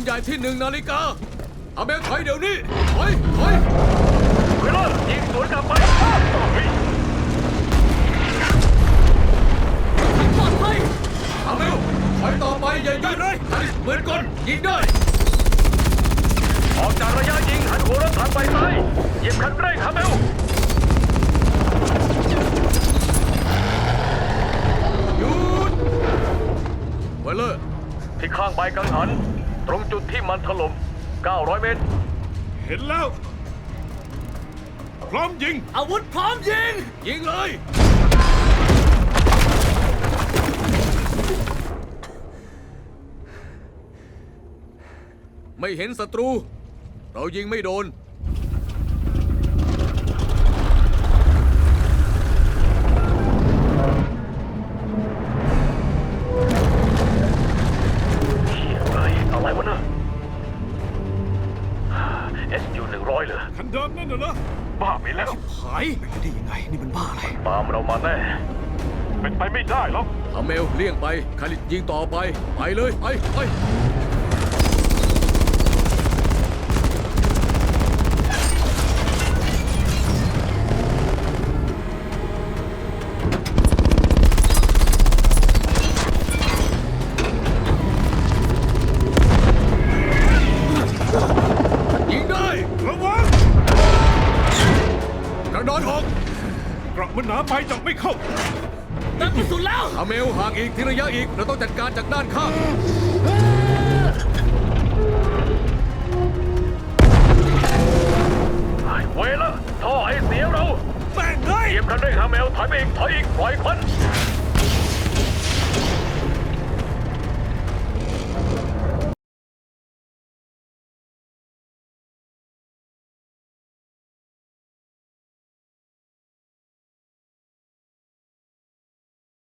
นใหญ่ที่หนึ่งนาฬิกาอาเบลถอยเดี๋ยวนี้ ถอย ถอยเวลายิงสวนกลับไปปลอดภัยอาเบลถอยต่อไปอย่ายืดเลยคาริสเหมือนกันยิงได้ ออกจากระยะยิงหันหัวรถถังไปซ้ายเหยียบคันเร่งครับเบลหยุดไวเลอร์ที่ข้างใบกังหัน ตรงจุดที่มันถล่ม 900 เมตร เห็นแล้ว พร้อมยิง อาวุธพร้อมยิง ยิงเลย ไม่เห็นศัตรู เรายิงไม่โดน SU 100เหรอคันเดิมนั่นน่ะเหรอบ้าไปแล้วหายได้ยังไงนี่มันบ้าอะไรตามเรามาแน่ เป็นไปไม่ได้หรอกอาเมลเลี่ยงไปคาริสยิงต่อไป ไปเลย ไปไป กระโดดออกเกราะมันหนาไปเจาะไม่เข้าเต็มที่สุดแล้ว อาเมลห่างอีกทีระยะอีก เราต้องจัดการจากด้านข้างเวละท่อไอเสียเราแม่งเอ้ยเหยียบคันเร่งหาแมวถอยไปอีก ถอยอีก ปล่อยควัน